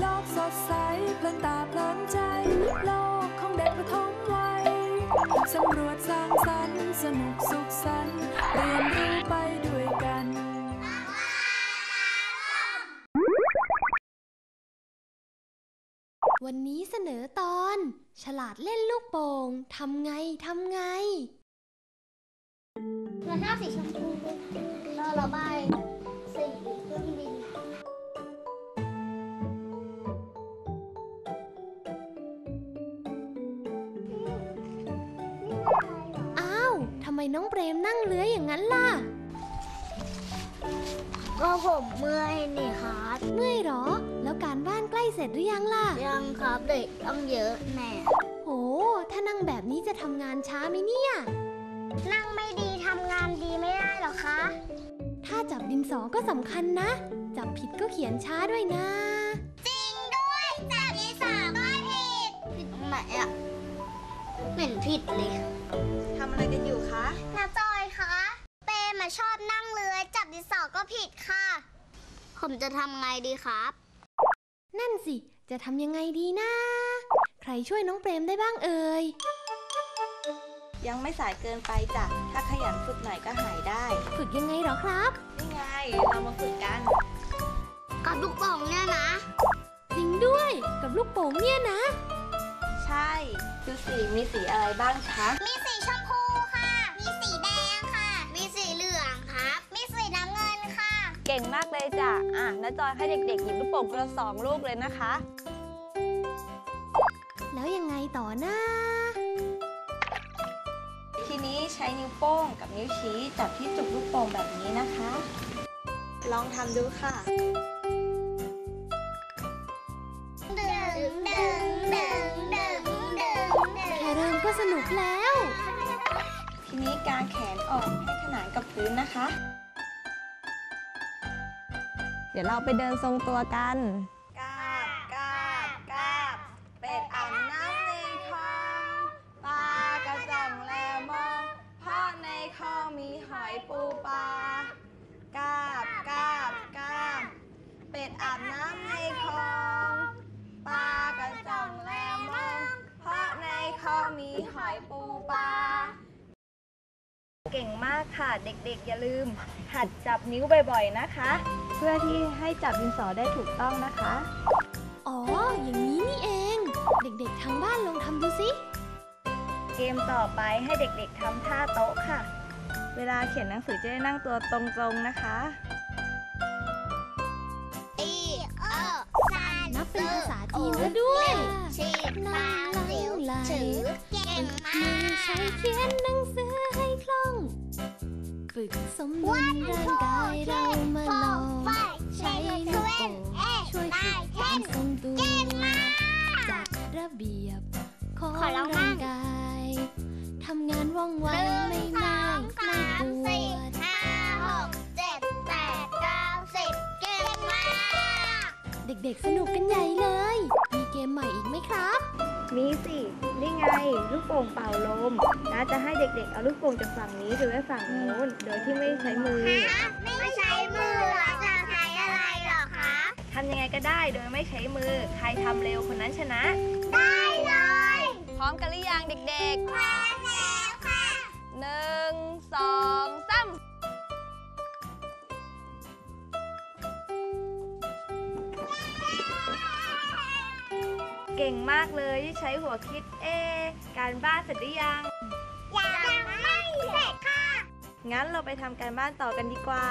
โลกสดใสเพลินตาเพลินใจ โลกของเด็กปฐมวัยสำรวจสร้างสรรค์สนุกสุขสันต์เรียนรู้ไปด้วยกันวันนี้เสนอตอน ฉลาดเล่นลูกโป่งทำไง ทำไงเราหน้าสีชมพูเราระบายสีเครื่องบินอ้ มน้องเปรมนั่งเลื้อยอย่างนั้นล่ะ ก็ผมเมื่อยนี่ครับเมื่อยเหรอ แล้วการบ้านใกล้เสร็จหรือยังล่ะ ยังครับเด็กต้องเยอะแน่โห ถ้านั่งแบบนี้จะทำงานช้าไหมเนี่ย นั่งไม่ดีทำงานดีไม่ได้หรอคะ ถ้าจับดินสอก็สำคัญนะ จับผิดก็เขียนช้าด้วยนะ จริงด้วยจับอีสาก็ผิดผิดตรงไหนอะ เหม็นผิดเลยทำอะไรกันอยู่คะนาจอยคะเปมาชอบนั่งเรือจับดินสอก็ผิดค่ะ ผมจะทำไงดีครับ นั่นสิ จะทำยังไงดีนะ ใครช่วยน้องเปรมได้บ้างเอ่ย ยังไม่สายเกินไปจ้ะ ถ้าขยันฝึกหน่อยก็หายได้ ฝึกยังไงเหรอครับนี่ไง เรามาฝึกกันกับลูกโป่งเนี่ยนะ จริงด้วย กับลูกโป่งเนี่ยนะ ใช่ดูสีมีสีอะไรบ้างคะ มีสีชมพูค่ะ มีสีแดงค่ะ มีสีเหลืองครับ มีสีน้ำเงินค่ะ เก่งมากเลยจ้ะ อะน้าจอยให้เด็กๆหยิบลูกโป่งคนละสองลูกเลยนะคะ แล้วยังไงต่อนะ ทีนี้ใช้นิ้วโป้งกับนิ้วชี้จับที่จุกลูกโป่งแบบนี้นะคะ ลองทำดูค่ะ นุกแล้ว ทีนี้กางแขนออกให้ขนานกับพื้นนะคะ เดี๋ยวเราไปเดินทรงตัวกัน ค่ะเด็กๆอย่าลืม หัดจับนิ้วบ่อยๆนะคะ เพื่อที่ให้จับดินสอได้ถูกต้องนะคะ อ๋อ อย่างนี้นี่เอง เด็กๆทางบ้านลองทำดูสิ เกมต่อไปให้เด็กๆทำท่าโต๊ะค่ะ เวลาเขียนหนังสือจะได้นั่งตัวตรงๆนะคะอีเออซันนับเป็นภาษาจีนแล้วด้วยชีพปลาสิวถือเก่งมามือกใช้เขียนหนังสือให้คล่อง ฝึกสมดุลร่างกายเรามาลองใช้นิ้วโป้งช่วยฝึกความทรงตัวเก่งมากจัดระเบียบของขอร้องบ้างร่างกายทำงานว่องไวหนึ่งไม่สเมื่ออยงไม่สามปวสี่ดห้าหกเจ็ดแปดเก้าสิบเก่งมากเด็กๆสนุกกันใหญ่เลย มีเกมใหม่อีกไหมครับ มีสิ นี่ไงลูกโป่งเป่าลมน้าจะให้เด็กๆ เอาลูกโป่งจากฝั่งนี้ไปไว้ฝั่งโน้นโดยที่ไม่ใช้มือ ไม่ใช้มือแล้วจะใช้อะไรเหรอคะทำยังไงก็ได้โดยไม่ใช้มือ ใครทำเร็วคนนั้นชนะ ได้เลย พร้อมกันหรือยังเด็กพ เก่งมากเลยที่ใช้หัวคิดเอะการบ้านเสร็จหรือยัง ยังไม่เสร็จค่ะ งั้นเราไปทำการบ้านต่อกันดีกว่า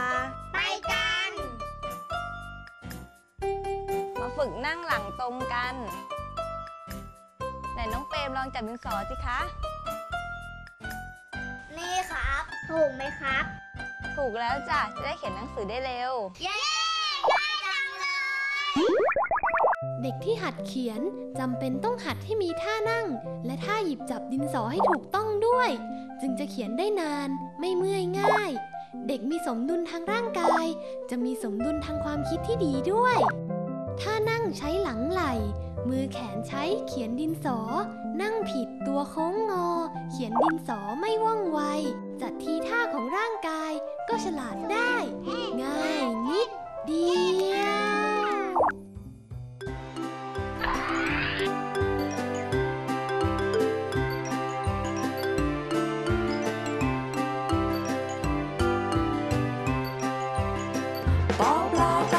ไปกัน มาฝึกนั่งหลังตรงกัน ไหนน้องเปรมลองจับดินสอสิคะ นี่ครับ ถูกไหมครับ ถูกแล้วจ้ะ จะได้เขียนหนังสือได้เร็ว เย้ได้จังเลย เด็กที่หัดเขียนจำเป็นต้องหัดให้มีท่านั่ง และท่าหยิบจับดินสอให้ถูกต้องด้วย จึงจะเขียนได้นานไม่เมื่อยง่าย เด็กมีสมดุลทางร่างกาย จะมีสมดุลทางความคิดที่ดีด้วยท่านั่งใช้หลังไหล่ มือแขนใช้เขียนดินสอ นั่งผิดตัวโค้งงอ เขียนดินสอไม่ว่องไว จัดทีท่าของร่างกายก็ฉลาดได้ ปอปลาตากล